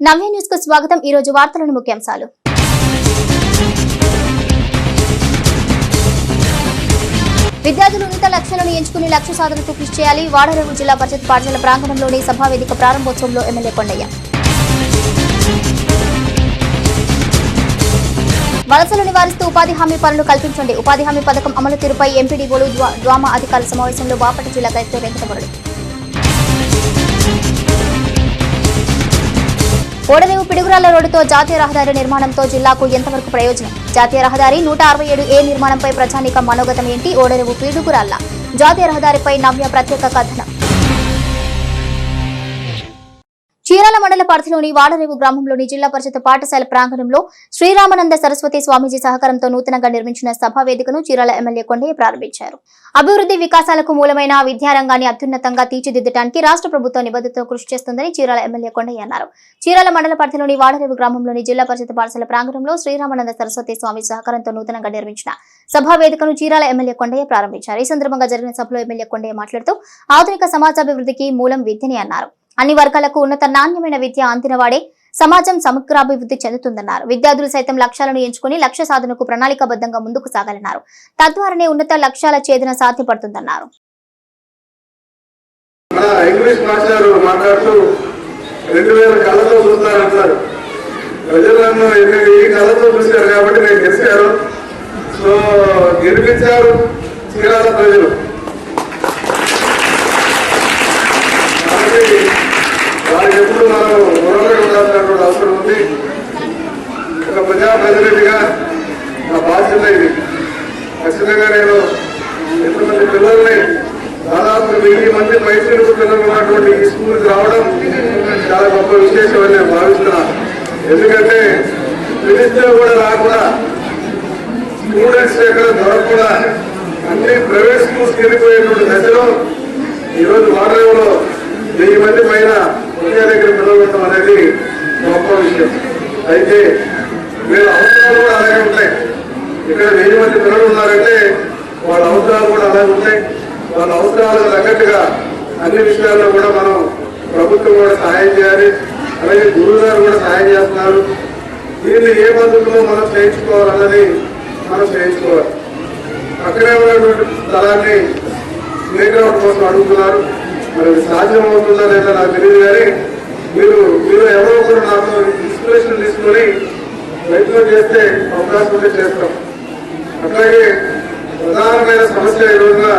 నవ్య న్యూస్కు స్వాగతం. ఈ రోజు వార్తలను ముఖ్యాంశాలు. విద్యార్థులు ఉన్నత లక్ష్యాలను ఎంచుకుని లక్ష్య సాధనకు కృషి చేయాలి. వాడరేవు జిల్లా పరిషత్ పాఠశాల ప్రాంగణంలోని సభావేదిక ప్రారంభోత్సవంలో ఎమ్మెల్యే కొండయ్య. వలసలు నివారిస్తూ ఉపాధి హామీ పనులు కల్పించండి. ఉపాధి హామీ పథకం అమలు తీరుపై ఎంపీడీఓలు ద్వామా డ్వామా అధికారుల సమావేశంలో బాపట్ల జిల్లా కలెక్టర్ వెంకటమురళి ఓడరేవు పిడుగురాల రోడ్డుతో జాతీయ రహదారి నిర్మాణంతో జిల్లాకు ఎంతవరకు ప్రయోజనం? జాతీయ రహదారి నూట అరవై ఏడు ఏ నిర్మాణంపై ప్రజానీక మనోగతం ఏంటి? ఓడరేవు పిడుగురాళ్ళ. జాతీయ రహదారిపై నవ్య ప్రత్యేక కథనం. చీరాల మండల పరిధిలోని వాడరేవు గ్రామంలోని జిల్లా పరిషత్ పాఠశాల ప్రాంగణంలో శ్రీరామానంద సరస్వతి స్వామీజీ సహకారంతో నూతనంగా నిర్మించిన సభా వేదికను చీరాల ఎమ్మెల్యే కొండయ్య ప్రారంభించారు. అభివృద్ధి వికాసాలకు మూలమైన విద్యారంగాన్ని అత్యున్నతంగా తీర్చిదిద్దడానికి రాష్ట్ర ప్రభుత్వం నిబద్ధతతో కృషి చేస్తుందని చీరాల ఎమ్మెల్యే కొండయ్య అన్నారు. చీరాల మండల పరిధిలోని వాడరేవు గ్రామంలోని జిల్లా పరిషత్ పాఠశాల ప్రాంగణంలో శ్రీరామానంద సరస్వతి స్వామి సహకారంతో నూతనంగా నిర్మించిన సభా వేదికను చీరాల ఎమ్మెల్యే కొండయ్య ప్రారంభించారు. ఈ సందర్భంగా జరిగిన సభలో ఎమ్మెల్యే కొండయ్య మాట్లాడుతూ ఆధునిక సమాజాభివృద్ధికి మూలం విద్యని అన్నారు. అన్ని వర్గాలకు ఉన్నత నాణ్యమైన విద్య అందినవాడే సమాజం సమగ్రాభివృద్ధి చెందుతుందన్నారు. విద్యార్థులు సైతం లక్ష్యాలను ఎంచుకుని లక్ష్య సాధనకు ప్రణాళికాబద్ధంగా ముందుకు సాగాలన్నారు. తద్వారానే ఉన్నత లక్ష్యాల ఛేదన సాధ్యపడుతుందన్నారు. రెండు వేల కళ్ళతో చూస్తారంటారు ఈ కళ్ళతో చూశారు కాబట్టి నేను గెలిచారు. సో గెలిపించారు చీరాల ప్రజలు. దానికి ఎప్పుడు మనం రుణపడి ఉండాల్సినటువంటి అవసరం ఉంది. ఒక ప్రజాప్రతినిధిగా నా బాధ్యత ఇది. ఖచ్చితంగా నేను ఎంతమంది పిల్లల్ని దాదాపు వెయ్యి మంది పైసలు పిల్లలు ఉన్నటువంటి ఈ స్కూల్కి రావడం చాలా గొప్ప విశేషం అని నేను భావిస్తున్నాను. ఎందుకంటే పిలిస్తే కూడా రాకుండా స్టూడెంట్స్ ఎక్కడ దొరకకుండా అన్ని ప్రైవేట్ స్కూల్స్కి వెళ్ళిపోయేటువంటి దశలో ఈరోజు వాడరేవులో వెయ్యి మంది పైన ఒకే దగ్గర పిల్లలు అనేది గొప్ప విషయం. అయితే వీళ్ళ అవసరాలు కూడా అలాగే ఉంటాయి. ఇక్కడ వెయ్యి మంది పిల్లలు ఉన్నారంటే వాళ్ళ అవసరాలు కూడా అలాగే ఉంటాయి. వాళ్ళ అవసరాలకు తగ్గట్టుగా అన్ని విషయాల్లో కూడా మనం ప్రభుత్వం కూడా సహాయం చేయాలి. అలాగే గురువు గారు కూడా సహాయం చేస్తున్నారు. దీన్ని ఏ పద్ధతిలో మనం చేయించుకోవాలన్నది మనం చేయించుకోవాలి. అక్కడే ఉన్నటువంటి స్థలాన్ని ప్లేగ్రౌండ్ కోసం అడుగుతున్నారు. మరి సాధ్యం అవుతుందా లేదా నాకు తెలియదు కానీ మీరు మీరు ఎవరో ఒకరు నాకు ఇన్స్పిరేషన్ తీసుకొని ప్రయత్నం చేస్తే అవకాశం ఉంటే చేస్తాం. అట్లాగే ప్రధానమైన సమస్య ఈ రోజున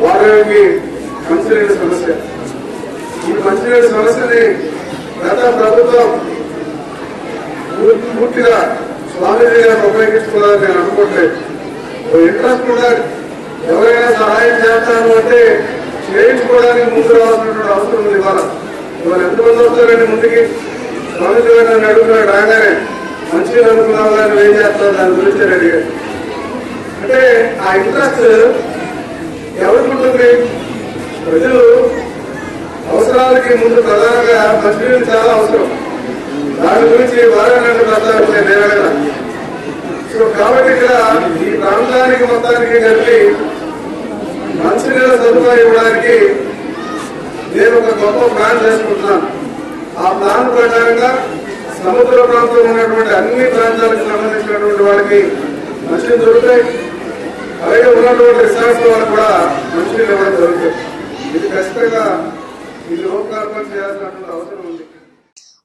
వారికి మంచినీటి సమస్య. ఈ మంచినీళ్ళ సమస్యని గత ప్రభుత్వం పూర్తిగా స్వామీజీ గారు ఉపయోగించుకున్నారని నేను అనుకోవట్లేదు ఇంట్రెస్ట్ కూడా ఎవరైనా సహాయం చేస్తాను అంటే చేయించుకోవడానికి ముందు రావాల్సినటువంటి అవసరం ఉంది ఇవాళ. ఇవాళ ఎంతమంది వస్తారండి ముందుకి? స్వామీజీ గారు నన్ను అడుగుతున్నాడు రాగానే మంచిగా అనుకున్నావు? కానీ ఏం చేస్తావు? దాని గురించి అడిగాడు అంటే ఆ ఇంట్రెస్ట్ ఎవరికి ఉంటుంది ప్రజలు అవసరాలకి ముందు ప్రధానంగా మంచి చాలా అవసరం. దాని గురించి బాగా నన్ను ప్రస్తావించే నేనైనా సో కాబట్టి ఇక్కడ ఈ ప్రాంతానికి మొత్తానికి కలిపి మంచినీళ్ళ సదుపాయం ఇవ్వడానికి నేను ఒక గొప్ప ప్లాన్ చేసుకుంటున్నాను. ఆ ప్లాన్ ప్రకారంగా సముద్ర ప్రాంతంలో ఉన్నటువంటి అన్ని ప్రాంతాలకు సంబంధించినటువంటి వాళ్ళకి మంచినీళ్ళు దొరుకుతాయి. అలాగే ఉన్నటువంటి రిసార్ట్స్ వాళ్ళకి కూడా మంచినీళ్ళు ఇవ్వడం జరుగుతుంది. ఇది ఖచ్చితంగా ఇది లోకార్పణ చేయాల్సినటువంటి అవసరం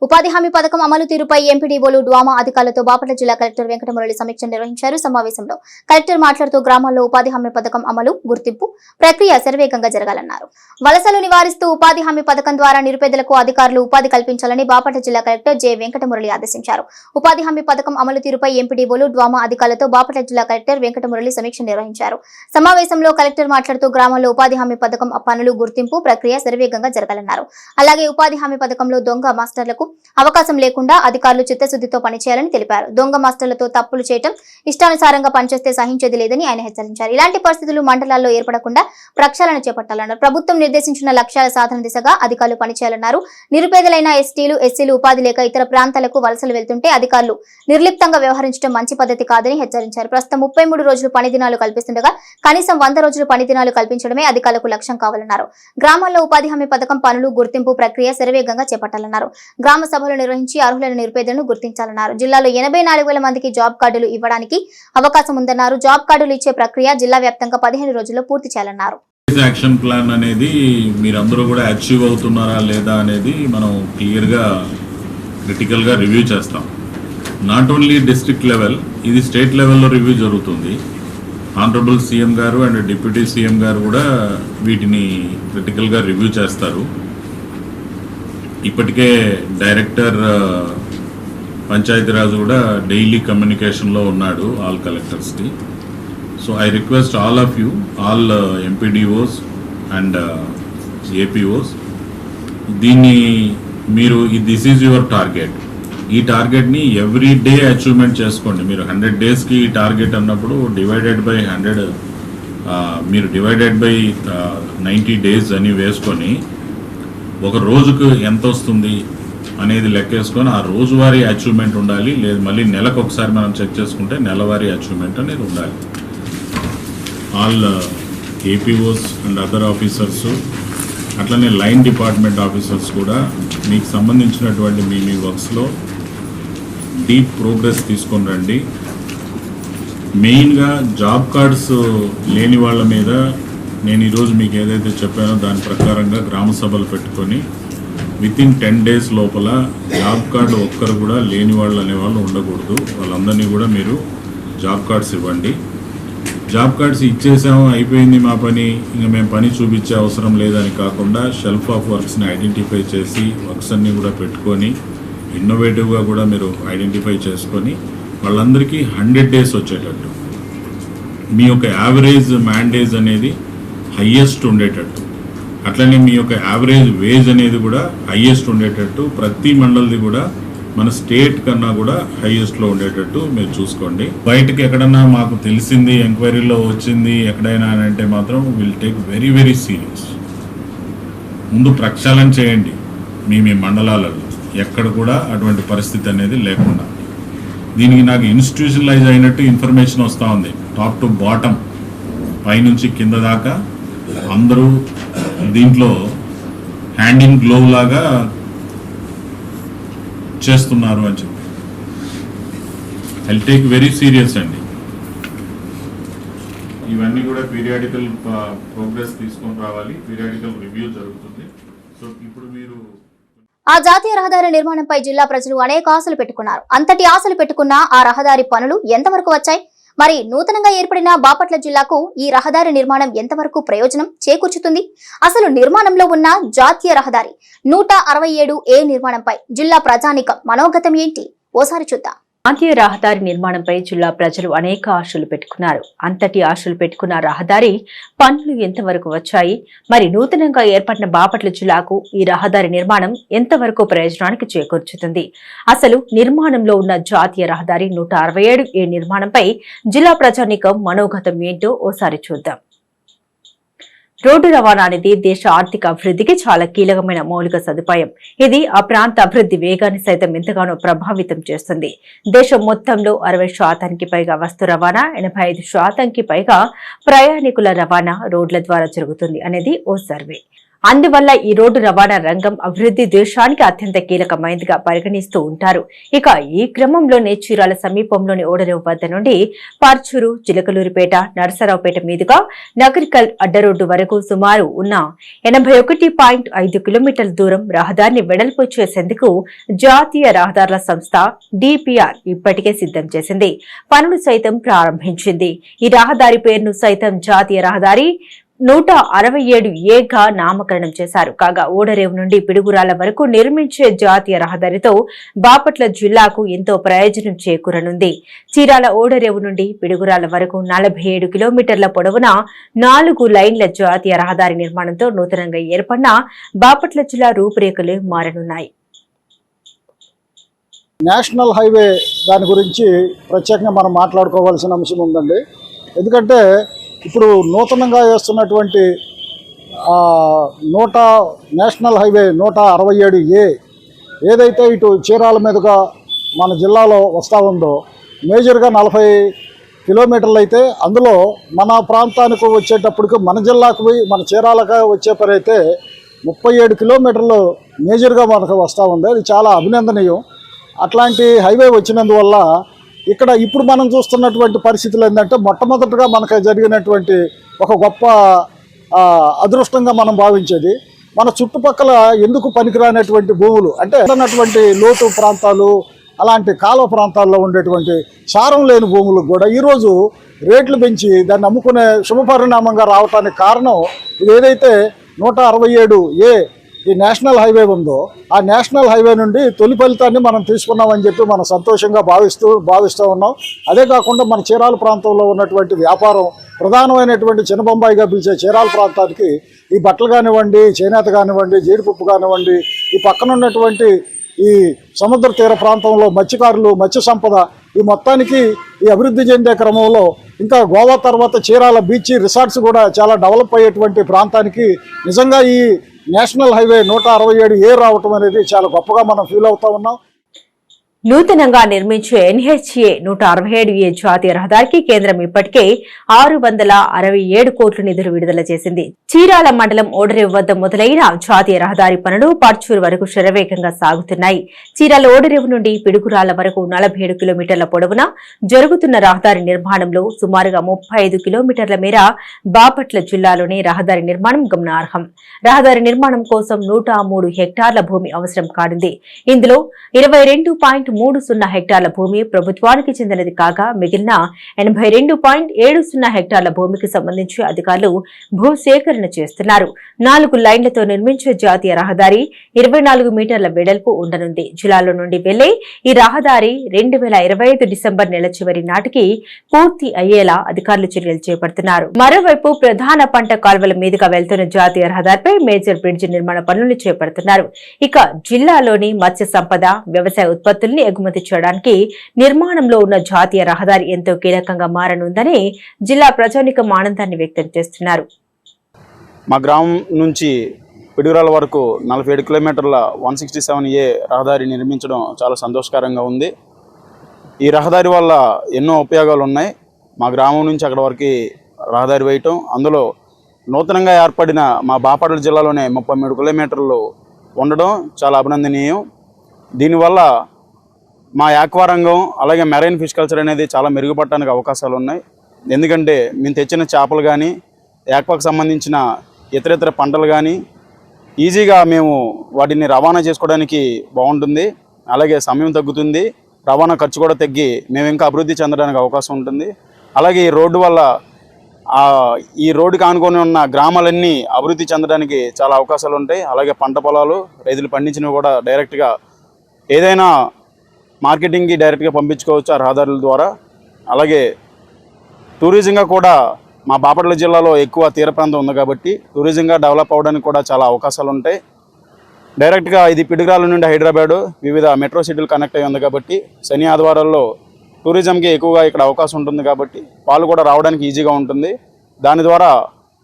ఉపాధి హామీ పథకం అమలు తీరుపై ఎంపీడీఓలు డ్వామా అధికారులతో బాపట్ల జిల్లా కలెక్టర్ వెంకటమురళి సమీక్ష నిర్వహించారు. సమావేశంలో కలెక్టర్ మాట్లాడుతూ గ్రామాల్లో ఉపాధి హామీ పథకం అమలు గుర్తింపు ప్రక్రియ శరవేగంగా జరగాలన్నారు. వలసలు నివారిస్తూ ఉపాధి హామీ పథకం ద్వారా నిరుపేదలకు అధికారులు ఉపాధి కల్పించాలని బాపట్ల జిల్లా కలెక్టర్ జె వెంకటమురళి ఆదేశించారు. ఉపాధి హామీ పథకం అమలు తీరుపై ఎంపీడీఓలు డ్వామా అధికారులతో బాపట్ల జిల్లా కలెక్టర్ వెంకటమురళి సమీక్ష నిర్వహించారు. సమావేశంలో కలెక్టర్ మాట్లాడుతూ గ్రామాల్లో ఉపాధి హామీ పథకం పనులు గుర్తింపు ప్రక్రియ శరవేగంగా జరగాలన్నారు. అలాగే ఉపాధి హామీ పథకంలో దొంగ మాస్టర్లకు అవకాశం లేకుండా అధికారులు చిత్తశుద్ధితో పనిచేయాలని తెలిపారు. దొంగ మాస్టర్లతో తప్పులు చేయటం ఇష్టానుసారంగా పనిచేస్తే సహించేది లేదని ఆయన హెచ్చరించారు. ఇలాంటి పరిస్థితులు మండలాల్లో ఏర్పడకుండా ప్రక్షాళన చేపట్టాలన్నారు. ప్రభుత్వం నిర్దేశించిన లక్ష్యాల సాధన దిశగా అధికారులు పనిచేయాలన్నారు. నిరుపేదలైన ఎస్టీలు ఎస్సీలు ఉపాధి లేక ఇతర ప్రాంతాలకు వలసలు వెళ్తుంటే అధికారులు నిర్లిప్తంగా వ్యవహరించడం మంచి పద్ధతి కాదని హెచ్చరించారు. ప్రస్తుతం ముప్పై మూడు రోజులు పని దినాలు కల్పిస్తుండగా కనీసం వంద రోజులు పని దినాలు కల్పించడమే అధికారులకు లక్ష్యం కావాలన్నారు. గ్రామాల్లో ఉపాధి హామీ పథకం పనులు గుర్తింపు ప్రక్రియ శరవేగంగా చేపట్టాలన్నారు. గ్రామ గ్రామ సభలు నిర్వహించి అర్హులైన నిరుపేదలను గుర్తించాలన్నారు. జిల్లాలో ఎనభై నాలుగు వేల మందికి జాబ్ కార్డులు ఇవ్వడానికి అవకాశం ఉందన్నారు. జాబ్ కార్డులు ఇచ్చే ప్రక్రియ జిల్లా వ్యాప్తంగా పదిహేను రోజుల్లో పూర్తి చేయాలన్నారు. యాక్షన్ ప్లాన్ అనేది మీరందరూ కూడా అచీవ్ అవుతున్నారా లేదా అనేది మనం క్లియర్గా క్రిటికల్గా రివ్యూ చేస్తాం. నాట్ ఓన్లీ డిస్ట్రిక్ట్ లెవెల్ ఇది స్టేట్ లెవెల్లో రివ్యూ జరుగుతుంది. ఆనరబుల్ సీఎం గారు అండ్ డిప్యూటీ సీఎం గారు కూడా వీటిని క్రిటికల్గా రివ్యూ చేస్తారు. ఇప్పటికే డైరెక్టర్ ఆ, పంచాయతీరాజ్ కూడా డైలీ కమ్యూనికేషన్లో ఉన్నాడు all కలెక్టర్స్కి. So I request all of you all MPDOs and APOs దీన్ని మీరు దిస్ ఈజ్ యువర్ టార్గెట్. ఈ టార్గెట్ని ఎవ్రీ డే అచీవ్మెంట్ చేసుకోండి. మీరు హండ్రెడ్ డేస్కి ఈ టార్గెట్ అన్నప్పుడు డివైడెడ్ బై హండ్రెడ్ మీరు డివైడెడ్ బై నైంటీ డేస్ అని వేసుకొని ఒక రోజుకు ఎంత వస్తుంది అనేది లెక్కేసుకొని ఆ రోజువారీ అచీవ్మెంట్ ఉండాలి. లేదు మళ్ళీ నెలకు ఒకసారి మనం చెక్ చేసుకుంటే నెలవారీ అచీవ్మెంట్ అనేది ఉండాలి. All APOs and other officers అట్లనే లైన్ డిపార్ట్మెంట్ ఆఫీసర్స్ కూడా మీకు సంబంధించినటువంటి మీ మీ వర్క్స్లో డీప్ ప్రోగ్రెస్ తీసుకొని రండి. మెయిన్గా జాబ్ కార్డ్స్ లేని వాళ్ళ మీద నేను ఈరోజు మీకు ఏదైతే చెప్పానో దాని ప్రకారంగా గ్రామ సభలు పెట్టుకొని విత్ ఇన్ టెన్ డేస్ లోపల జాబ్ కార్డు ఒక్కరు కూడా లేని వాళ్ళు అనేవాళ్ళు ఉండకూడదు. వాళ్ళందరినీ కూడా మీరు జాబ్ కార్డ్స్ ఇవ్వండి. జాబ్ కార్డ్స్ ఇచ్చేసాము అయిపోయింది మా పని. ఇంకా మేము పని చూపించే అవసరం లేదని కాకుండా షెల్ఫ్ ఆఫ్ వర్క్స్ని ఐడెంటిఫై చేసి వర్క్స్ అన్నీ కూడా పెట్టుకొని ఇన్నోవేటివ్గా కూడా మీరు ఐడెంటిఫై చేసుకొని వాళ్ళందరికీ హండ్రెడ్ డేస్ వచ్చేటట్టు. మీ యొక్క యావరేజ్ మ్యాండేజ్ అనేది హయ్యెస్ట్ ఉండేటట్టు. అట్లనే మీ యొక్క యావరేజ్ వేజ్ అనేది కూడా హయ్యెస్ట్ ఉండేటట్టు ప్రతి మండలిది కూడా మన స్టేట్ కన్నా కూడా హైయెస్ట్లో ఉండేటట్టు మీరు చూసుకోండి. బయటకి ఎక్కడన్నా మాకు తెలిసింది ఎంక్వైరీలో వచ్చింది ఎక్కడైనా అని అంటే మాత్రం will take very very serious ముందు ప్రక్షాళన చేయండి మీ మీ మండలాలలో. ఎక్కడ కూడా అటువంటి పరిస్థితి అనేది లేకుండా. దీనికి నాకు ఇన్స్టిట్యూషనలైజ్ అయినట్టు ఇన్ఫర్మేషన్ వస్తూ ఉంది. టాప్ టు బాటమ్ పైనుంచి కింద దాకా అందరూ దీంట్లో హ్యాండ్ ఇన్ గ్లోవ్ లాగా చేస్తున్నారు అని చెప్పి. ఐ టేక్ వెరీ సీరియస్ అండి. ఇవన్నీ కూడా పీరియాడికల్ ప్రోగ్రెస్ తీసుకొని రావాలి. పీరియాడికల్ రివ్యూ జరుగుతుంది. సో ఇప్పుడు మీరు ఆ జాతీయ రహదారి నిర్మాణంపై జిల్లా ప్రజలు అనేక ఆశలు పెట్టుకున్నారు. అంతటి ఆశలు పెట్టుకున్న ఆ రహదారి పనులు ఎంతవరకు వచ్చాయి? మరి నూతనంగా ఏర్పడిన బాపట్ల జిల్లాకు ఈ రహదారి నిర్మాణం ఎంతవరకు ప్రయోజనం చేకూర్చుతుంది? అసలు నిర్మాణంలో ఉన్న జాతీయ రహదారి నూట అరవై ఏడు ఏ నిర్మాణంపై జిల్లా ప్రజానికం మనోగతం ఏంటి? ఓసారి చూద్దాం. జాతీయ రహదారి నిర్మాణంపై జిల్లా ప్రజలు అనేక ఆశలు పెట్టుకున్నారు. అంతటి ఆశలు పెట్టుకున్న రహదారి పనులు ఎంతవరకు వచ్చాయి? మరి నూతనంగా ఏర్పడిన బాపట్ల జిల్లాకు ఈ రహదారి నిర్మాణం ఎంతవరకు ప్రయోజనానికి చేకూర్చుతుంది? అసలు నిర్మాణంలో ఉన్న జాతీయ రహదారి నూట అరవై ఏడు ఏ నిర్మాణంపై జిల్లా ప్రజానీకం మనోగతం ఏంటో ఓసారి చూద్దాం. రోడ్డు రవాణా అనేది దేశ ఆర్థిక అభివృద్ధికి చాలా కీలకమైన మౌలిక సదుపాయం. ఇది ఆ ప్రాంత అభివృద్ధి వేగాన్ని సైతం ఎంతగానో ప్రభావితం చేస్తుంది. దేశం మొత్తంలో అరవై శాతానికి పైగా వస్తు రవాణా ఎనభై ఐదు శాతానికి పైగా ప్రయాణికుల రవాణా రోడ్ల ద్వారా జరుగుతుంది అనేది ఓ సర్వే. అందువల్ల ఈ రోడ్డు రవాణా రంగం అభివృద్ధి దేశానికి అత్యంత కీలకమైనదిగా పరిగణిస్తూ ఉంటారు. ఇక ఈ క్రమంలోనే చీరాల సమీపంలోని ఓడరేవు వద్ద నుండి పర్చూరు చిలకలూరుపేట నరసరావుపేట మీదుగా నగరికల్ అడ్డరోడ్డు వరకు సుమారు ఉన్న ఎనభై ఒకటి పాయింట్ ఐదు కిలోమీటర్ల దూరం రహదారిని వెడల్పు చేసేందుకు జాతీయ రహదారుల సంస్థ డిపిఆర్ ఇప్పటికే సిద్ధం చేసింది. పనులు సైతం ప్రారంభించింది. ఈ రహదారి పేరును సైతం జాతీయ రహదారి నూట అరవై ఏడు ఏగా నామకరణం చేశారు. కాగా ఓడరేవు నుండి పిడుగురాల వరకు నిర్మించే జాతీయ రహదారితో బాపట్ల జిల్లాకు ఎంతో ప్రయోజనం చేకూరనుంది. చీరాల ఓడరేవు నుండి పిడుగురాల వరకు నలభై ఏడు కిలోమీటర్ల పొడవున నాలుగు లైన్ల జాతీయ రహదారి నిర్మాణంతో నూతనంగా ఏర్పడిన బాపట్ల జిల్లా రూపురేఖలు మారనున్నాయి. నేషనల్ హైవే దాని గురించి ప్రత్యేకంగా మనం మాట్లాడుకోవాల్సిన అంశం ఉందండి. ఎందుకంటే ఇప్పుడు నూతనంగా వేస్తున్నటువంటి నూట నేషనల్ హైవే నూట అరవై ఏడు ఏ ఏదైతే ఇటు చీరాల మీదుగా మన జిల్లాలో వస్తూ ఉందో మేజర్గా నలభై కిలోమీటర్లు అయితే అందులో మన ప్రాంతానికి వచ్చేటప్పటికి మన జిల్లాకు పోయి మన చీరాలకు వచ్చే పని అయితే ముప్పై ఏడు కిలోమీటర్లు మేజర్గా మనకు వస్తూ ఉంది అది చాలా అభినందనీయం. అట్లాంటి హైవే వచ్చినందువల్ల ఇక్కడ ఇప్పుడు మనం చూస్తున్నటువంటి పరిస్థితులు ఏంటంటే మొట్టమొదటిగా మనకు జరిగినటువంటి ఒక గొప్ప అదృష్టంగా మనం భావించేది మన చుట్టుపక్కల ఎందుకు పనికిరానటువంటి భూములు? అంటే ఉన్నటువంటి లోటు ప్రాంతాలు అలాంటి కాలువ ప్రాంతాల్లో ఉండేటువంటి సారం లేని భూములకు కూడా ఈరోజు రేట్లు పెంచి దాన్ని అమ్ముకునే శుభపరిణామంగా రావటానికి కారణం ఇది ఏదైతే నూట అరవై ఏడు ఏ ఈ నేషనల్ హైవే ఉందో ఆ నేషనల్ హైవే నుండి తొలి ఫలితాన్ని మనం తీసుకున్నామని చెప్పి మనం సంతోషంగా భావిస్తూ భావిస్తూ ఉన్నాం. అదే కాకుండా మన చీరాల ప్రాంతంలో ఉన్నటువంటి వ్యాపారం ప్రధానమైనటువంటి చిన్నబొంబాయిగా పిలిచే చీరాల ప్రాంతానికి ఈ బట్టలు కానివ్వండి చేనేత కానివ్వండి జీడిపప్పు కానివ్వండి ఈ పక్కన ఉన్నటువంటి ఈ సముద్ర తీర ప్రాంతంలో మత్స్యకారులు మత్స్య సంపద ఈ మొత్తానికి ఈ అభివృద్ధి చెందే క్రమంలో ఇంకా గోవా తర్వాత చీరాల బీచ్ రిసార్ట్స్ కూడా చాలా డెవలప్ అయ్యేటువంటి ప్రాంతానికి నిజంగా ఈ నేషనల్ హైవే నూట అరవై ఏడు ఏ రావటం అనేది చాలా గొప్పగా మనం ఫీల్ అవుతా ఉన్నాం. నూతనంగా నిర్మించే ఎన్హెచ్ఏ నూట అరవై ఏడు ఏ జాతీయ రహదారికి కేంద్రం ఇప్పటికే ఆరు వందల అరవై ఏడు కోట్ల నిధులు విడుదల చేసింది. చీరాల మండలం ఓడరేవు వద్ద మొదలైన జాతీయ రహదారి పనులు పర్చూరు వరకు శరవేగంగా సాగుతున్నాయి. చీరాల ఓడరేవు నుండి పిడుగురాల వరకు నలభై ఏడు కిలోమీటర్ల పొడవున జరుగుతున్న రహదారి నిర్మాణంలో సుమారుగా ముప్పై ఐదు కిలోమీటర్ల మేర బాపట్ల జిల్లాలోని రహదారి నిర్మాణం గమనార్హం. రహదారి నిర్మాణం కోసం నూట మూడు హెక్టార్ల భూమి అవసరం కానుంది. ఇందులో ఇరవై రెండు పాయింట్ మూడు సున్నా హెక్టార్ల భూమి ప్రభుత్వానికి చెందినది కాగా మిగిలిన ఎనభై రెండు పాయింట్ ఏడు సున్నా హెక్టార్ల భూమికి సంబంధించి అధికారులు భూసేకరణ చేస్తున్నారు. నాలుగు లైన్లతో నిర్మించే జాతీయ రహదారి ఇరవై నాలుగు మీటర్ల వెడల్పు ఉండనుంది. జిల్లాలో నుండి వెళ్ళే ఈ రహదారి రెండు వేల ఇరవై ఐదు డిసెంబర్ నెల చివరి నాటికి పూర్తి అయ్యేలా అధికారులు చర్యలు చేపడుతున్నారు. మరోవైపు ప్రధాన పంట కాల్వల మీదుగా వెళ్తున్న జాతీయ రహదారిపై మేజర్ బ్రిడ్జ్ నిర్మాణ పనులు చేపడుతున్నారు. ఇక జిల్లాలోని మత్స్య సంపద వ్యవసాయ ఉత్పత్తుల్ని ఎగుమతి చేయడానికి నిర్మాణంలో ఉన్న జాతీయ రహదారి ఎంతో కీలకంగా మారనుందని జిల్లా ప్రజానికం ఆనందాన్ని వ్యక్తం చేస్తున్నారు. మా గ్రామం నుంచి పిడుగురాల వరకు నలభై ఏడు కిలోమీటర్ల వన్ సిక్స్టీ సెవెన్ ఏ రహదారి నిర్మించడం చాలా సంతోషకరంగా ఉంది. ఈ రహదారి వల్ల ఎన్నో ఉపయోగాలు ఉన్నాయి. మా గ్రామం నుంచి అక్కడ వరకు రహదారి వేయటం అందులో నూతనంగా ఏర్పడిన మా బాపట్ల జిల్లాలోనే ముప్పై మూడు కిలోమీటర్లు ఉండడం చాలా అభినందనీయం. దీనివల్ల మా యాక్వా రంగం అలాగే మెరైన్ ఫిష్ కల్చర్ అనేది చాలా మెరుగుపడటానికి అవకాశాలు ఉన్నాయి. ఎందుకంటే మేము తెచ్చిన చేపలు కానీ యాక్వాకు సంబంధించిన ఇతర ఇతర పంటలు కానీ ఈజీగా మేము వాటిని రవాణా చేసుకోవడానికి బాగుంటుంది. అలాగే సమయం తగ్గుతుంది. రవాణా ఖర్చు కూడా తగ్గి మేము ఇంకా అభివృద్ధి చెందడానికి అవకాశం ఉంటుంది. అలాగే ఈ రోడ్డు వల్ల ఈ రోడ్డుకి ఆనుకొని ఉన్న గ్రామాలన్నీ అభివృద్ధి చెందడానికి చాలా అవకాశాలు ఉంటాయి. అలాగే పంట పొలాలు రైతులు పండించినవి కూడా డైరెక్ట్గా ఏదైనా మార్కెటింగ్కి డైరెక్ట్గా పంపించుకోవచ్చు ఆ రహదారుల ద్వారా. అలాగే టూరిజంగా కూడా మా బాపట్ల జిల్లాలో ఎక్కువ తీర ప్రాంతం ఉంది కాబట్టి టూరిజంగా డెవలప్ అవ్వడానికి కూడా చాలా అవకాశాలు ఉంటాయి. డైరెక్ట్గా ఇది పిడుగురాల నుండి హైదరాబాదు వివిధ మెట్రో సిటీలు కనెక్ట్ అయి ఉంది కాబట్టి శని ఆదివారాల్లో టూరిజంకి ఎక్కువగా ఇక్కడ అవకాశం ఉంటుంది కాబట్టి వాళ్ళు కూడా రావడానికి ఈజీగా ఉంటుంది. దాని ద్వారా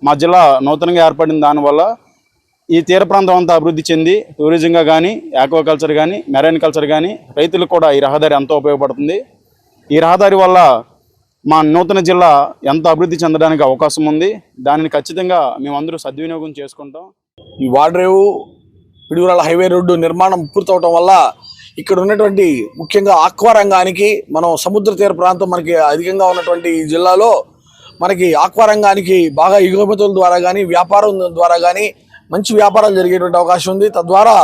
మా జిల్లా నూతనంగా ఏర్పడిన దానివల్ల ఈ తీర ప్రాంతం అంతా అభివృద్ధి చెంది టూరిజంగా కానీ ఆక్వాకల్చర్ కానీ మెరైన్ కల్చర్ కానీ రైతులకు కూడా ఈ రహదారి ఎంతో ఉపయోగపడుతుంది. ఈ రహదారి వల్ల మా నూతన జిల్లా ఎంత అభివృద్ధి చెందడానికి అవకాశం ఉంది దానిని ఖచ్చితంగా మేమందరూ సద్వినియోగం చేసుకుంటాం. ఈ వాడరేవు పిడుగురాల హైవే రోడ్డు నిర్మాణం పూర్తవటం వల్ల ఇక్కడ ఉన్నటువంటి ముఖ్యంగా ఆక్వా రంగానికి మనం సముద్ర తీర ప్రాంతం మనకి అధికంగా ఉన్నటువంటి ఈ జిల్లాలో మనకి ఆక్వా రంగానికి బాగా ఎగుమతుల ద్వారా కానీ వ్యాపారం ద్వారా కానీ మంచి వ్యాపారాలు జరిగేటువంటి అవకాశం ఉంది. తద్వారా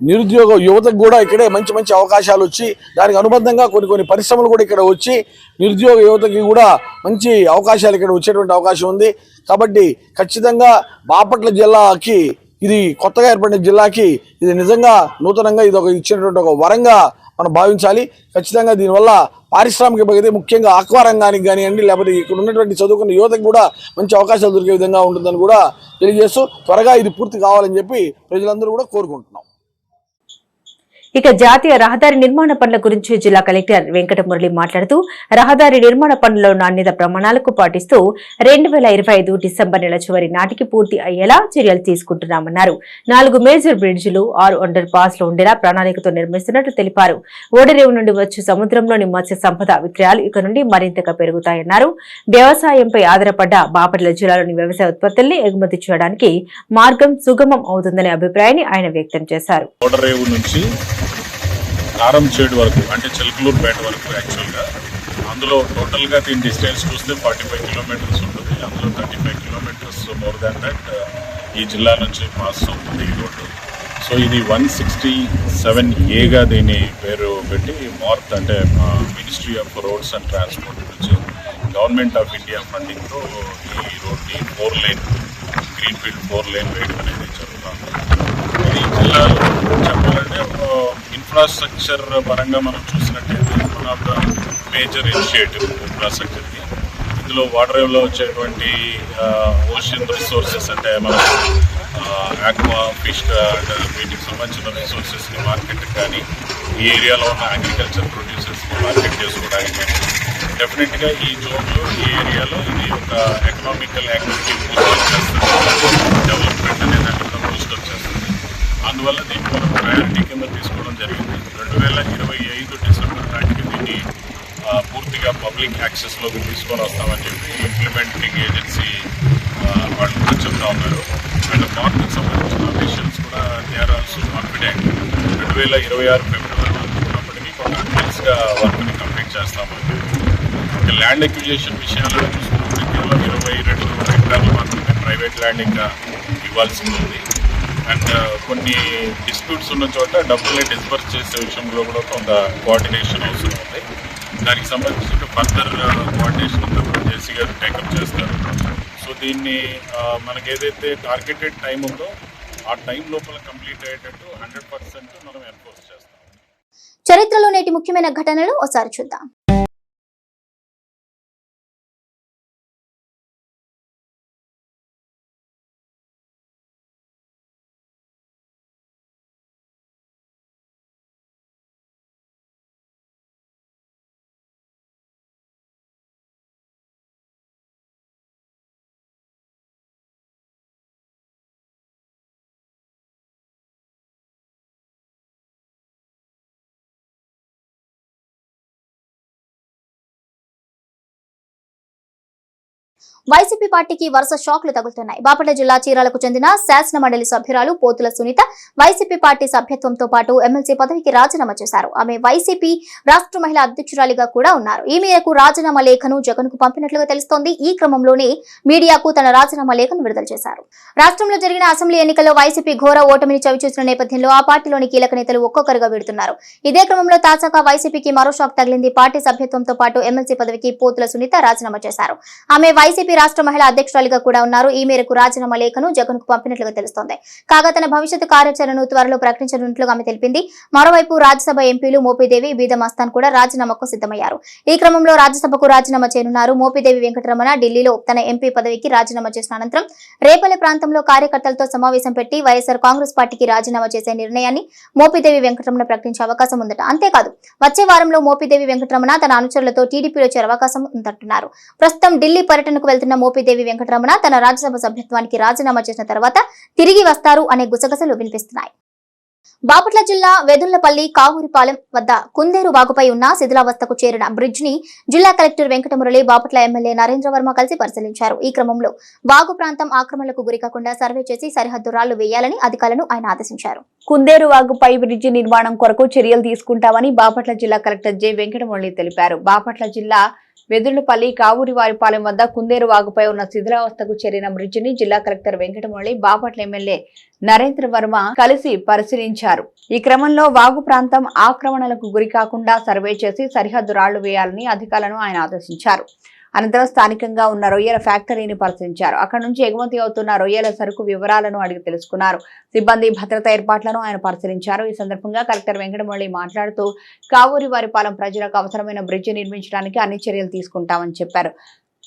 నిరుద్యోగ యువతకు కూడా ఇక్కడే మంచి మంచి అవకాశాలు వచ్చి దానికి అనుబంధంగా కొన్ని కొన్ని పరిశ్రమలు కూడా ఇక్కడ వచ్చి నిరుద్యోగ యువతకి కూడా మంచి అవకాశాలు ఇక్కడ వచ్చేటువంటి అవకాశం ఉంది. కాబట్టి ఖచ్చితంగా బాపట్ల జిల్లాకి ఇది కొత్తగా ఏర్పడిన జిల్లాకి ఇది నిజంగా నూతనంగా ఇది ఒక ఇచ్చినటువంటి ఒక వరంగా మనం భావించాలి. ఖచ్చితంగా దీనివల్ల పారిశ్రామిక ప్రగతి ముఖ్యంగా ఆక్వా రంగానికి కానివ్వండి లేకపోతే ఇక్కడ ఉన్నటువంటి చదువుకున్న యువతకు కూడా మంచి అవకాశాలు దొరికే విధంగా ఉంటుందని కూడా తెలియజేస్తూ త్వరగా ఇది పూర్తి కావాలని చెప్పి ప్రజలందరూ కూడా కోరుకుంటున్నాం. ఇక జాతీయ రహదారి నిర్మాణ పనుల గురించి జిల్లా కలెక్టర్ వెంకట మురళి మాట్లాడుతూ రహదారి నిర్మాణ పనుల్లో నాణ్యత ప్రమాణాలకు పాటిస్తూ రెండు వేల ఇరవై ఐదు డిసెంబర్ నెల చివరి నాటికి పూర్తి అయ్యేలా చర్యలు తీసుకుంటున్నామన్నారు. నాలుగు మేజర్ బ్రిడ్జిలు ఆరు అండర్ పాస్లో ఉండేలా ప్రణాళికతో నిర్మిస్తున్నట్లు తెలిపారు. ఓడరేవు నుండి వచ్చే సముద్రంలోని మత్స్య సంపద విక్రయాలు ఇక నుండి మరింతగా పెరుగుతాయన్నారు. వ్యవసాయంపై ఆధారపడ్డ బాపట్ల జిల్లాలోని వ్యవసాయ ఉత్పత్తుల్ని ఎగుమతి చేయడానికి మార్గం సుగమం అవుతుందనే అభిప్రాయాన్ని ఆయన వ్యక్తం చేశారు. ఓడరేవు కారంచేడు వరకు అంటే చిలకలూరుపేట వరకు యాక్చువల్గా అందులో టోటల్గా దీని డిస్టెన్స్ చూస్తే ఫార్టీ ఫైవ్ కిలోమీటర్స్ ఉంటుంది. అందులో thirty five kilometres more than that ఈ జిల్లా నుంచి పాస్ అవుతుంది ఈ రోడ్డు సో ఇది వన్ సిక్స్టీ సెవెన్ ఏగా దీని పేరు పెట్టి మార్త్ అంటే ministry of roads and transport నుంచి గవర్నమెంట్ ఆఫ్ ఇండియా ఫండింగ్తో ఈ రోడ్ని four lane green field four lane వేయడం అనేది జరుగుతుంది. ఇది జిల్లాలో చెప్పాలంటే ఇన్ఫ్రాస్ట్రక్చర్ పరంగా మనం చూసినట్టయితే one of the major initiative ఇన్ఫ్రాస్ట్రక్చర్కి ఇందులో వాటర్ వేవ్లో వచ్చేటువంటి ఓషన్ రిసోర్సెస్ అంటే మన ఆక్వా ఫిష్ అండ్ వీటికి సంబంధించిన రిసోర్సెస్ని మార్కెట్ కానీ ఈ ఏరియాలో ఉన్న అగ్రికల్చర్ ప్రొడ్యూసర్స్ని మార్కెట్ చేసుకోవడానికి కానీ డెఫినెట్గా ఈ జోన్లో ఈ ఏరియాలో ఇది ఒక ఎకనామికల్ యాక్టివిటీ చేస్తుంది డెవలప్మెంట్ అనేది దాన్ని కూడా చేస్తుంది అందువల్ల దీన్ని మనం ప్రయారిటీ కింద తీసుకోవడం జరిగింది. రెండు వేల ఇరవై ఐదు డిసెంబర్ నాటికి దీన్ని పూర్తిగా పబ్లిక్ యాక్సెస్లోకి తీసుకొని వస్తామని చెప్పి ఇంప్లిమెంటింగ్ ఏజెన్సీ వాళ్ళు కూడా చెప్తా ఉన్నారు. అండ్ మార్క్కి సంబంధించిన అఫీషియల్స్ కూడా దే ఆర్ ఆల్సో కాన్ఫిడెంట్. రెండు వేల ఇరవై ఆరు ఫిబ్రవరి వరకు ఉన్నప్పటికీ కొన్ని అడ్వాన్స్గా వర్క్ని కంప్లీట్ చేస్తామని చెప్పి. ల్యాండ్ ఎక్విజేషన్ విషయాల్లో చూసుకుంటే కేవలం ఇరవై రెండు హెక్టార్లు మాత్రమే ప్రైవేట్ ల్యాండ్ ఇంకా ఇవ్వాల్సి ఉంది. అండ్ కొన్ని డిస్ప్యూట్స్ ఉన్న చోట డబ్బుల్ని డిస్బర్స్ చేసే విషయంలో కూడా కొంత కోఆర్డినేషన్ అవసరం ఉంది. దానికి సంబంధించిన ఫర్దర్ కోఆర్డినేషన్ అంతా కూడా జేసీ గారు టేకప్ చేస్తారు. సో దీన్ని మనకి ఏదైతే టార్గెటెడ్ టైం ఉందో ఆ టైం లోపల కంప్లీట్ అయ్యేటట్టు హండ్రెడ్ పర్సెంట్ మనం ఎన్ఫోర్స్ చేస్తాం. చరిత్రలో నేటి ముఖ్యమైన ఘటనలు ఒకసారి చూద్దాం. వైసీపీ పార్టీకి వరుస షాక్లు తగులుతున్నాయి. బాపట్ల జిల్లా చీరాలకు చెందిన శాసన మండలి సభ్యురాలు పోతుల సునీత వైసీపీ పార్టీ సభ్యత్వంతో పాటు ఎమ్మెల్సీ పదవికి రాజీనామా చేశారు. ఆమె వైసీపీ రాష్ట్ర మహిళా అధ్యక్షురాలిగా కూడా ఉన్నారు. ఈ మేరకు రాజీనామా లేఖను జగన్కు పంపినట్లుగా తెలుస్తోంది. ఈ క్రమంలోనే మీడియాకు తన రాజీనామా లేఖను విడుదల చేశారు. రాష్ట్రంలో జరిగిన అసెంబ్లీ ఎన్నికల్లో వైసీపీ ఘోర ఓటమిని చవిచూసిన నేపథ్యంలో ఆ పార్టీలోని కీలక నేతలు ఒక్కొక్కరుగా విడుతున్నారు. ఇదే క్రమంలో తాజాగా వైసీపీకి మరో షాక్ తగిలింది. పార్టీ సభ్యత్వంతో పాటు ఎమ్మెల్సీ పదవికి పోతుల సునీత రాజీనామా చేశారు. ఆమె వైసీపీ రాష్ట్ర మహిళా అధ్యక్షురాలిగా కూడా ఉన్నారు. ఈ మేరకు రాజీనామా లేఖను జగన్కు పంపినట్లుగా తెలుస్తోంది. కాగా తన భవిష్యత్తు కార్యాచరణను త్వరలో ప్రకటించనున్నట్లుగా ఆమె తెలిపింది. మరోవైపు రాజ్యసభ ఎంపీలు మోపిదేవి బీద మస్తాన్ కూడా రాజీనామాకు సిద్ధమయ్యారు. ఈ క్రమంలో రాజ్యసభకు రాజీనామా చేయనున్నారు. మోపిదేవి వెంకటరమణ ఢిల్లీలో తన ఎంపీ పదవికి రాజీనామా చేసిన అనంతరం రేపల్లె ప్రాంతంలో కార్యకర్తలతో సమావేశం పెట్టి వైఎస్ఆర్ కాంగ్రెస్ పార్టీకి రాజీనామా చేసే నిర్ణయాన్ని మోపిదేవి వెంకటరమణ ప్రకటించే అవకాశం ఉందట. అంతేకాదు వచ్చే వారంలో మోపిదేవి వెంకటరమణ తన అనుచరులతో టీడీపీలో చేరే అవకాశం ఉందంటున్నారు. ప్రస్తుతం ఢిల్లీ పర్యటనకు వెళ్తున్న మోపిదేవి వెంకటరమణ తన రాజ్యసభ సభ్యత్వానికి రాజీనామా చేసిన తర్వాత తిరిగి వస్తారు అనే గుసగసలు వినిపిస్తున్నాయి. బాపట్ల జిల్లా వెదుల్లపల్లి కావూరిపాలెం వద్ద కుందేరు వాగుపై ఉన్న శిథిలావస్థకు చేరిన బ్రిడ్జ్ని జిల్లా కలెక్టర్ వెంకటమురళి బాపట్ల ఎమ్మెల్యే నరేంద్ర వర్మ కలిసి పరిశీలించారు. ఈ క్రమంలో వాగు ప్రాంతం ఆక్రమణలకు గురికాకుండా సర్వే చేసి సరిహద్దు రాళ్ళు వేయాలని అధికారులను ఆయన ఆదేశించారు. కుందేరు వాగుపై బ్రిడ్జి నిర్మాణం కొరకు చర్యలు తీసుకుంటామని బాపట్ల జిల్లా కలెక్టర్ జె వెంకటమురళి తెలిపారు. బాపట్ల జిల్లా వెదుళ్ళపల్లి కావూరివారిపాలెం వద్ద కుందేరు వాగుపై ఉన్న శిథిలావస్థకు చేరిన బ్రిడ్జిని జిల్లా కలెక్టర్ వెంకటమురళి బాపట్ల ఎమ్మెల్యే నరేంద్ర వర్మ కలిసి పరిశీలించారు. ఈ క్రమంలో వాగు ప్రాంతం ఆక్రమణలకు గురి కాకుండా సర్వే చేసి సరిహద్దు రాళ్ళు వేయాలని అధికారులను ఆయన ఆదేశించారు. అనంతరం స్థానికంగా ఉన్న రొయ్యల ఫ్యాక్టరీని పరిశీలించారు. అక్కడ నుంచి ఎగుమతి అవుతున్న రొయ్యల సరుకు వివరాలను అడిగి తెలుసుకున్నారు. సిబ్బంది భద్రతా ఏర్పాట్లను ఆయన పరిశీలించారు. ఈ సందర్భంగా కలెక్టర్ వెంకటమురళి మాట్లాడుతూ కావూరి వారిపాలెం ప్రజలకు అవసరమైన బ్రిడ్జి నిర్మించడానికి అన్ని చర్యలు తీసుకుంటామని చెప్పారు.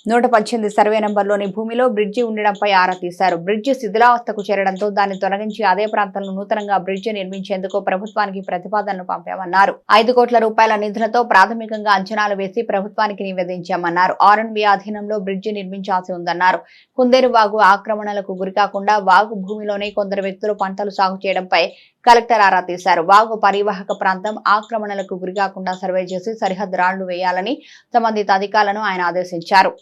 నూట పద్దెనిమిది సర్వే నంబర్లోని భూమిలో బ్రిడ్జి ఉండడంపై ఆరా తీశారు. బ్రిడ్జి శిథిలావస్థకు చేరడంతో దాన్ని తొలగించి అదే ప్రాంతంలో నూతనంగా బ్రిడ్జి నిర్మించేందుకు ప్రభుత్వానికి ప్రతిపాదనలు పంపామన్నారు. ఐదు కోట్ల రూపాయల నిధులతో ప్రాథమికంగా అంచనాలు వేసి ప్రభుత్వానికి నివేదించామన్నారు. ఆర్ఎన్బి ఆధీనంలో బ్రిడ్జి నిర్మించాల్సి ఉందన్నారు. కుందేరు వాగు ఆక్రమణలకు గురికాకుండా వాగు భూమిలోనే కొందరు వ్యక్తులు పంటలు సాగు చేయడంపై కలెక్టర్ ఆరా తీశారు. వాగు పరివాహక ప్రాంతం ఆక్రమణలకు గురికాకుండా సర్వే చేసి సరిహద్దు రాళ్ళు వేయాలని సంబంధిత అధికారులను ఆయన ఆదేశించారు.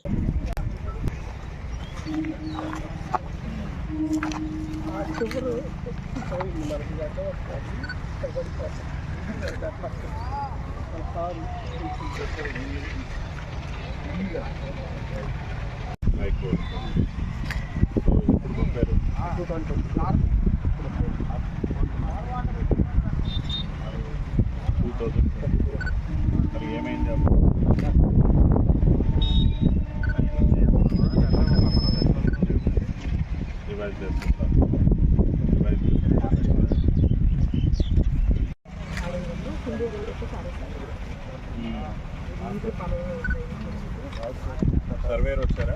టూ థౌజండ్ మరి ఏమైంది అప్పుడు రివైజ్ చేస్తుంటాం రివైజ్ సర్వేర్ వచ్చారా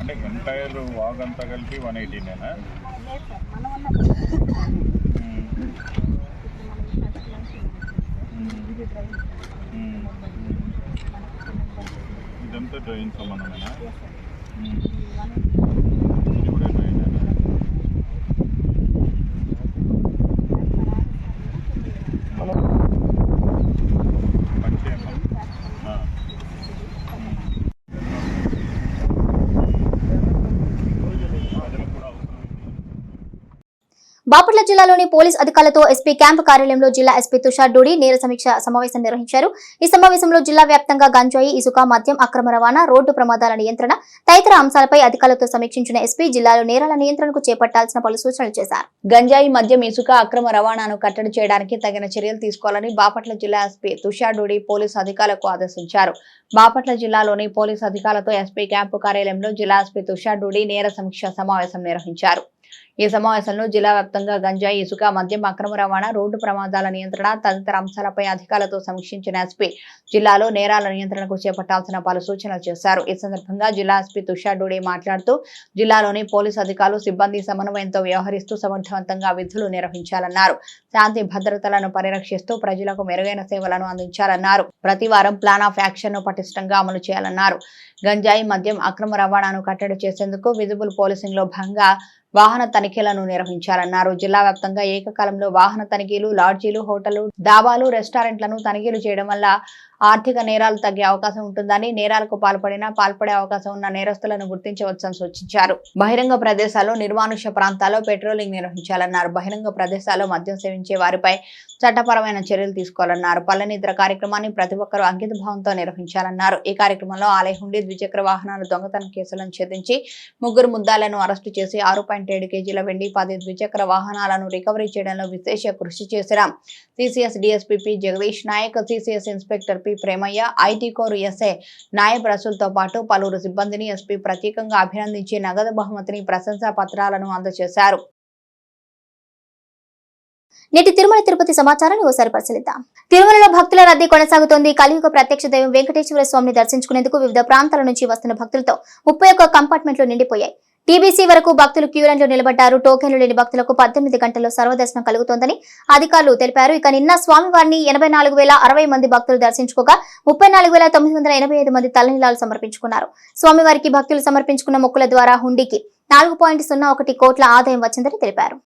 అంటే ఎంటైర్ వాగ్ అంతా కలిపి వన్ ఎయిటీనేనా ఇదంతా డ్రైన్ సంబంధమేనా మ్మ్. ఇది కూడా డ్రైనేనా మంచి ఏమో ఆ. ప్రజలకు కూడా అవసరం బాపట్ల జిల్లాలోని పోలీస్ అధికారులతో ఎస్పీ క్యాంపు కార్యాలయంలో జిల్లా ఎస్పీ తుషార్ డూడి నేర సమీక్ష సమావేశం నిర్వహించారు. ఈ సమావేశంలో జిల్లా వ్యాప్తంగా గంజాయి ఇసుక మద్యం అక్రమ రవాణా రోడ్డు ప్రమాదాల నియంత్రణ తదితర అంశాలపై అధికారులతో సమీక్షించిన ఎస్పీ జిల్లాలో నేరాల నియంత్రణకు చేపట్టాల్సిన పలు సూచనలు చేశారు. గంజాయి మద్యం ఇసుక అక్రమ రవాణాను కట్టడి చేయడానికి తగిన చర్యలు తీసుకోవాలని బాపట్ల జిల్లా ఎస్పీ తుషార్ డూడి పోలీసు అధికారులకు ఆదేశించారు. బాపట్ల జిల్లాలోని పోలీసు అధికారులతో ఎస్పీ క్యాంపు కార్యాలయంలో జిల్లా ఎస్పీ తుషార్ డూడి నేర సమీక్ష సమావేశం నిర్వహించారు. ఈ సమావేశంలో జిల్లా వ్యాప్తంగా గంజాయి ఇసుక మద్యం అక్రమ రవాణా రోడ్డు ప్రమాదాల నియంత్రణ తదితర అంశాలపై అధికారులతో సమీక్షించిన ఎస్పీ జిల్లాలో నేరాల నియంత్రణకు చేపట్టాల్సిన పలు సూచనలు చేశారు. ఈ సందర్భంగా జిల్లా ఎస్పీ తుషార్ డూడే మాట్లాడుతూ జిల్లాలోని పోలీసు అధికారులు సిబ్బంది సమన్వయంతో వ్యవహరిస్తూ సమర్థవంతంగా విధులు నిర్వహించాలన్నారు. శాంతి భద్రతలను పరిరక్షిస్తూ ప్రజలకు మెరుగైన సేవలను అందించాలన్నారు. ప్రతి వారం ప్లాన్ ఆఫ్ యాక్షన్ను పటిష్టంగా అమలు చేయాలన్నారు. గంజాయి మద్యం అక్రమ రవాణాను కట్టడి చేసేందుకు విజిబుల్ పోలీసింగ్లో భాగంగా వాహన తనిఖీలను నిర్వహించాలన్నారు. జిల్లా వ్యాప్తంగా ఏకకాలంలో వాహన తనిఖీలు లాడ్జీలు హోటళ్ళు డాబాలు రెస్టారెంట్లను తనిఖీలు చేయడం వల్ల ఆర్థిక నేరాలు తగ్గే అవకాశం ఉంటుందని నేరాలకు పాల్పడినా పాల్పడే అవకాశం ఉన్న నేరస్తులను గుర్తించవచ్చని సూచించారు. బహిరంగ ప్రదేశాల్లో నిర్మానుష్య ప్రాంతాల్లో పెట్రోలింగ్ నిర్వహించాలన్నారు. బహిరంగ ప్రదేశాల్లో మద్యం సేవించే వారిపై చట్టపరమైన చర్యలు తీసుకోవాలన్నారు. పల్లెనిద్ర కార్యక్రమాన్ని ప్రతి ఒక్కరూ అంకితభావంతో నిర్వహించాలన్నారు. ఈ కార్యక్రమంలో ఆలయ హుండీ ద్విచక్ర వాహనాల దొంగతనం కేసులను ఛేదించి ముగ్గురు ముద్దాలను అరెస్టు చేసి ఆరు పాయింట్ ఏడు కేజీల వెండి పది ద్విచక్ర వాహనాలను రికవరీ చేయడంలో విశేష కృషి చేసిన CCS DSPP Jagadish Naik CCS inspector P Premaiah IT core SI Nayab రసూల్తో పాటు పలువురు సిబ్బందిని ఎస్పీ ప్రత్యేకంగా అభినందించి నగదు బహుమతిని ప్రశంసా పత్రాలను అందజేశారు. నేటి తిరుమల తిరుపతి సమాచారాన్ని ఓసారి పరిశీలిద్దాం. తిరుమలలో భక్తుల రద్దీ కొనసాగుతోంది. కలియుగ ప్రత్యక్ష దైవం వెంకటేశ్వర స్వామిని దర్శించుకునేందుకు వివిధ ప్రాంతాల నుంచి వస్తున్న భక్తులతో ముప్పై ఒక్క కంపార్ట్మెంట్లు నిండిపోయాయి. టీబీసీ వరకు భక్తులు క్యూలైన్లో నిలబడ్డారు. టోకెన్లు లేని భక్తులకు పద్దెనిమిది గంటల్లో సర్వదర్శనం కలుగుతోందని అధికారులు తెలిపారు. ఇక నిన్న స్వామివారిని ఎనభై నాలుగు వేల అరవై మంది భక్తులు దర్శించుకోగా ముప్పై నాలుగు వేల తొమ్మిది వందల ఎనభై ఐదు మంది తలనీలాలు సమర్పించుకున్నారు. స్వామివారికి భక్తులు సమర్పించుకున్న మొక్కుల ద్వారా హుండీకి నాలుగు పాయింట్ సున్నా ఒకటి కోట్ల ఆదాయం వచ్చిందని తెలిపారు.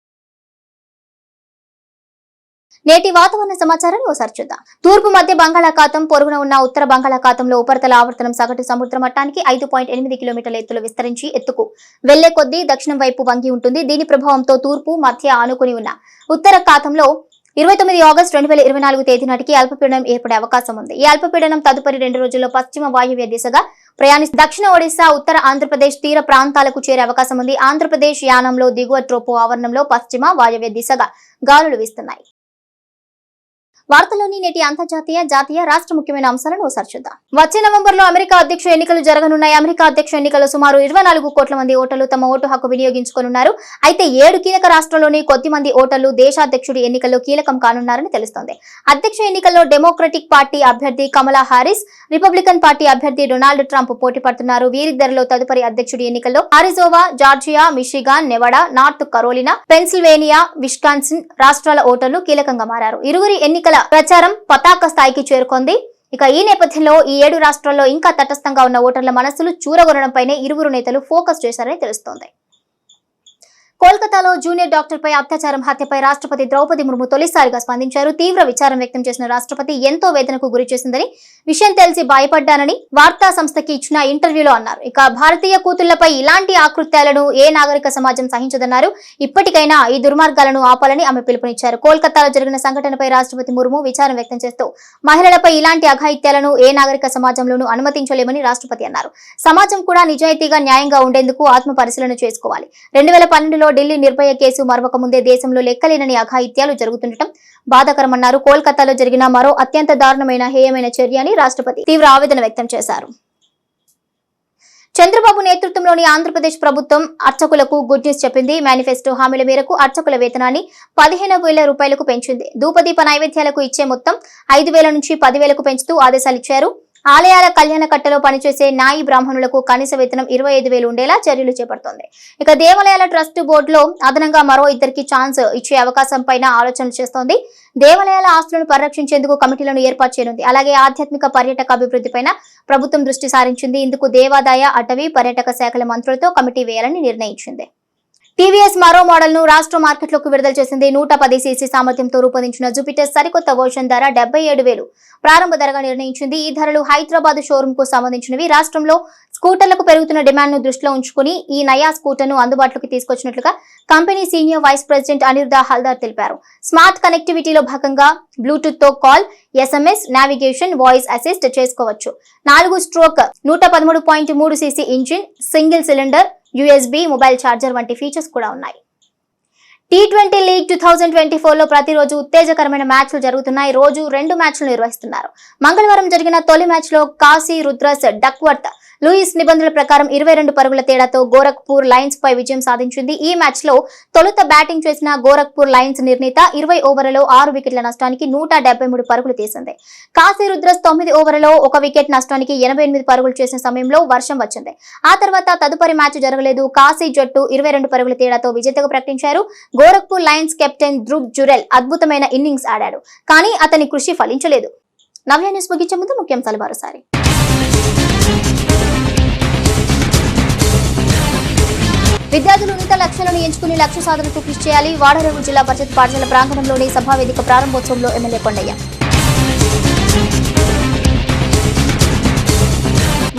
నేటి వాతావరణ సమాచారాన్ని ఓసారి చూద్దాం. తూర్పు మధ్య బంగాళాఖాతం పొరుగున ఉన్న ఉత్తర బంగాళాఖాతంలో ఉపరితల ఆవర్తనం సగటు సముద్ర మట్టానికి ఐదు పాయింట్ ఎనిమిది కిలోమీటర్ల ఎత్తులో విస్తరించి ఎత్తుకు వెళ్ళే కొద్దీ దక్షిణం వైపు వంగి ఉంటుంది. దీని ప్రభావంతో తూర్పు మధ్య ఆనుకుని ఉన్న ఉత్తర ఖాతంలో ఇరవై తొమ్మిది ఆగస్టు రెండు వేల ఇరవై నాలుగు తేదీ నాటికి అల్పపీడనం ఏర్పడే అవకాశం ఉంది. ఈ అల్పపీడనం తదుపరి రెండు రోజుల్లో పశ్చిమ వాయువ్య దిశగా ప్రయాణి దక్షిణ ఒడిశా ఉత్తర ఆంధ్రప్రదేశ్ తీర ప్రాంతాలకు చేరే అవకాశం ఉంది. ఆంధ్రప్రదేశ్ యానంలో దిగువ ట్రోపు ఆవరణంలో పశ్చిమ వాయువ్య దిశగా గాలులు వీస్తున్నాయి. వార్తలోని నేటి అంతర్జాతీయ జాతీయ రాష్ట్ర ముఖ్యమైన అంశాలను ఒకసారి చూద్దాం. వచ్చే నవంబర్లో అమెరికా అధ్యక్ష ఎన్నికలు జరగనున్నాయి. అమెరికా అధ్యక్ష ఎన్నికల్లో సుమారు ఇరవై నాలుగు కోట్ల మంది ఓటర్లు తమ ఓటు హక్కు వినియోగించుకోనున్నారు. అయితే ఏడు కీలక రాష్ట్రంలోని కొద్ది మంది ఓటర్లు దేశాధ్యక్షుడి ఎన్నికల్లో కీలకం కానున్నారని తెలుస్తోంది. అధ్యక్ష ఎన్నికల్లో డెమోక్రటిక్ పార్టీ అభ్యర్థి కమలా హారిస్ రిపబ్లికన్ పార్టీ అభ్యర్థి డొనాల్డ్ ట్రంప్ పోటీ పడుతున్నారు. వీరిద్దరిలో తదుపరి అధ్యక్షుడి ఎన్నికల్లో Arizona Georgia Michigan Nevada North Carolina Pennsylvania Wisconsin రాష్ట్రాల ఓటర్లు కీలకంగా మారారు. ఇరువురి ఎన్నికల ప్రచారం పతాక స్థాయికి చేరుకుంది. ఇక ఈ నేపథ్యంలో ఈ ఏడు రాష్ట్రాల్లో ఇంకా తటస్థంగా ఉన్న ఓటర్ల మనస్సులు చూరగొనడంపైనే ఇరువురు నేతలు ఫోకస్ చేశారని తెలుస్తోంది. కోల్కతాలో జూనియర్ డాక్టర్ పై అత్యాచారం హత్యపై రాష్ట్రపతి ద్రౌపది ముర్ము తొలిసారిగా స్పందించారు. తీవ్ర విచారం వ్యక్తం చేసిన రాష్ట్రపతి ఎంతో వేదనకు గురి చేసిందని విషయం తెలిసి భయపడ్డానని వార్తా సంస్థకి ఇచ్చిన ఇంటర్వ్యూలో అన్నారు. ఇక భారతీయ కూతుళ్ళపై ఇలాంటి ఆకృత్యాలను ఏ నాగరిక సమాజం సహించదన్నారు. ఇప్పటికైనా ఈ దుర్మార్గాలను ఆపాలని ఆమె పిలుపునిచ్చారు. కోల్కతాలో జరిగిన సంఘటనపై రాష్ట్రపతి ముర్ము విచారం వ్యక్తం చేస్తూ మహిళలపై ఇలాంటి అఘాయిత్యాలను ఏ నాగరిక సమాజంలోనూ అనుమతించలేమని రాష్ట్రపతి అన్నారు. సమాజం కూడా నిజాయితీగా న్యాయంగా ఉండేందుకు ఆత్మ పరిశీలన చేసుకోవాలి. రెండు వేల పన్నెండులో ఢిల్లీ నిర్భయ కేసు మరొక ముందే దేశంలో లెక్కలేనని అఘాయిత్యాలు జరుగుతుండటం బాధాకరమన్నారు. కోల్కతాలో జరిగిన మరో అత్యంత దారుణమైన హేయమైన చర్య అని రాష్ట్రపతి తీవ్ర ఆవేదన వ్యక్తం చేశారు. చంద్రబాబు నేతృత్వంలోని ఆంధ్రప్రదేశ్ ప్రభుత్వం అర్చకులకు గుడ్ న్యూస్ చెప్పింది. మేనిఫెస్టో హామీల మేరకు అర్చకుల వేతనాన్ని పదిహేను వేల రూపాయలకు పెంచింది. ధూపదీప నైవేద్యాలకు ఇచ్చే మొత్తం ఐదు వేల నుంచి పదివేలకు పెంచుతూ ఆదేశాలు ఇచ్చారు. ఆలయాల కళ్యాణ కట్టలో పనిచేసే నాయి బ్రాహ్మణులకు కనీస వేతనం ఇరవై ఐదు వేలు ఉండేలా చర్యలు చేపడుతోంది. ఇక దేవాలయాల ట్రస్ట్ బోర్డులో అదనంగా మరో ఇద్దరికి ఛాన్స్ ఇచ్చే అవకాశం పైన ఆలోచనలు చేస్తోంది. దేవాలయాల ఆస్తులను పరిరక్షించేందుకు కమిటీలను ఏర్పాటు చేయనుంది. అలాగే ఆధ్యాత్మిక పర్యాటక అభివృద్ధిపైన ప్రభుత్వం దృష్టి సారించింది. ఇందుకు దేవాదాయ అటవీ పర్యాటక శాఖల మంత్రులతో కమిటీ వేయాలని నిర్ణయించింది. టీవీఎస్ మరో మోడల్ను రాష్ట్ర మార్కెట్లోకి విడుదల చేసింది నూట పది సీసీ సామర్థ్యంతో రూపొందించిన జూపిటర్ సరికొత్త వర్షన్ ధర డెబ్బై ఏడు వేలు. ప్రారంభ ధరగా నిర్ణయించింది. ఈ ధరలు హైదరాబాద్ షోరూమ్కు సంబంధించినవి. రాష్ట్రంలో స్కూటర్లకు పెరుగుతున్న డిమాండ్ను దృష్టిలో ఉంచుకుని ఈ నయా స్కూటర్ను అందుబాటులోకి తీసుకొచ్చినట్లుగా company senior vice president Aniruddha Haldar తెలిపారు. స్మార్ట్ కనెక్టివిటీలో భాగంగా బ్లూటూత్తో call SMS navigation voice assist చేసుకోవచ్చు. నాలుగు స్ట్రోక్ నూట పదమూడు పాయింట్ మూడు CC engine single cylinder USB mobile charger వంటి ఫీచర్స్ కూడా ఉన్నాయి. T twenty league two thousand twenty ఫోర్లో ప్రతిరోజు ఉత్తేజకరమైన మ్యాచ్లు జరుగుతున్నాయి. రోజు రెండు మ్యాచ్లు నిర్వహిస్తున్నారు. మంగళవారం జరిగిన తొలి మ్యాచ్లో కాశీ రుద్రస్ డక్వర్త్ లూయిస్ నిబంధనల ప్రకారం ఇరవై రెండు పరుగుల తేడాతో గోరఖ్పూర్ లయన్స్ పై విజయం సాధించింది. ఈ మ్యాచ్లో తొలుత బ్యాటింగ్ చేసిన గోరఖ్పూర్ లయన్స్ నిర్ణీత ఇరవై ఓవర్లలో ఆరు వికెట్ల నష్టానికి నూట మూడు పరుగులు తీసింది. కాశీ రుద్రస్ తొమ్మిది ఓవర్లలో ఒక వికెట్ నష్టానికి ఎనభై ఎనిమిది పరుగులు చేసిన సమయంలో వర్షం వచ్చింది. ఆ తర్వాత తదుపరి మ్యాచ్ జరగలేదు. కాశీ జట్టు ఇరవై రెండు పరుగుల తేడాతో విజేతగా ప్రకటించారు. గోరఖ్పూర్ లయన్స్ కెప్టెన్ ధ్రువ్ జురెల్ అద్భుతమైన ఇన్నింగ్స్ ఆడాడు. కానీ అతని కృషి ఫలించలేదు. నవ్య న్యూస్ ముగించే ముందు ముఖ్యాంశాలు మరోసారి విద్యార్థులు ఉన్నత లక్ష్యాలను ఎంచుకుని లక్ష్య సాధనకు కృషి చేయాలి. వాడరేవు జిల్లా పరిషత్ పాఠశాల ప్రాంగణంలోని సభావేదిక ప్రారంభోత్సవంలో ఎమ్మెల్యే కొండయ్య.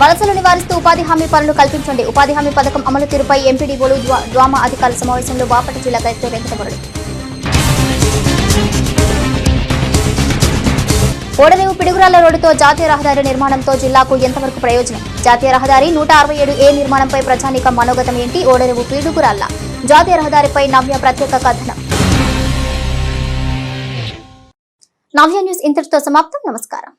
వలసలు నివారిస్తూ ఉపాధి హామీ పనులు కల్పించండి. ఉపాధి హామీ పథకం అమలు తీరుపై ఎంపీడీఓలు ద్వా- డ్వామా అధికారుల సమావేశంలో బాపట జిల్లా కలెక్టర్ వెంకటమురళి ఓడరేవు పిడుగురాల రోడ్డుతో జాతీయ రహదారి నిర్మాణంతో జిల్లాకు ఎంతవరకు ప్రయోజనం? జాతీయ రహదారి నూట అరవై ఏడు ఏ నిర్మాణంపై ప్రజానీక మనోగతం ఏంటి? ఓడరేవు పిడుగురాల జాతీయ రహదారిపై నవ్య ప్రత్యేక కథనం. నవ్య న్యూస్ ఇంతటితో సమాప్తం. నమస్కారం.